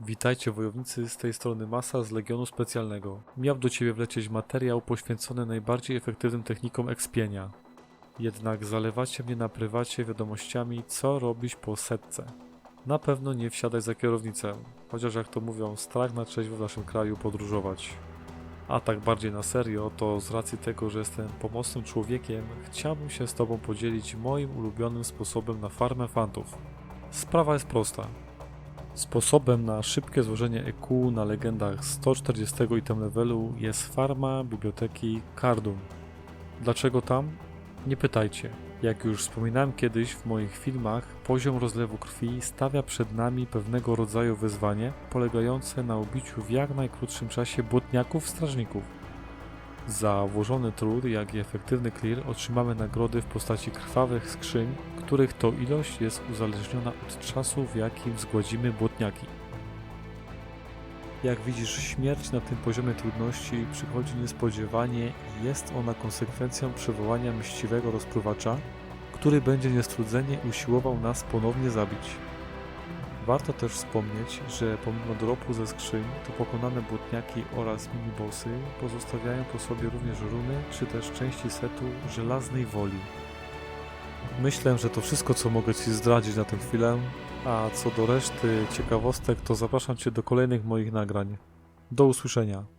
Witajcie wojownicy, z tej strony Masa z Legionu Specjalnego. Miał do Ciebie wlecieć materiał poświęcony najbardziej efektywnym technikom ekspienia. Jednak zalewacie mnie na prywacie wiadomościami, co robić po setce. Na pewno nie wsiadaj za kierownicę, chociaż jak to mówią, strach na trzeźwo w naszym kraju podróżować. A tak bardziej na serio, to z racji tego, że jestem pomocnym człowiekiem, chciałbym się z Tobą podzielić moim ulubionym sposobem na farmę fantów. Sprawa jest prosta. Sposobem na szybkie złożenie EQ na legendach 140 item levelu jest farma biblioteki Cardum. Dlaczego tam? Nie pytajcie. Jak już wspominałem kiedyś w moich filmach, poziom rozlewu krwi stawia przed nami pewnego rodzaju wyzwanie polegające na ubiciu w jak najkrótszym czasie błotniaków strażników. Za włożony trud, jak i efektywny clear otrzymamy nagrody w postaci krwawych skrzyń, których to ilość jest uzależniona od czasu, w jakim zgładzimy błotniaki. Jak widzisz, śmierć na tym poziomie trudności przychodzi niespodziewanie i jest ona konsekwencją przywołania mściwego rozpruwacza, który będzie niestrudzenie usiłował nas ponownie zabić. Warto też wspomnieć, że pomimo dropu ze skrzyń, to pokonane błotniaki oraz minibossy pozostawiają po sobie również runy, czy też części setu żelaznej woli. Myślę, że to wszystko, co mogę Ci zdradzić na tę chwilę, a co do reszty ciekawostek, to zapraszam Cię do kolejnych moich nagrań. Do usłyszenia.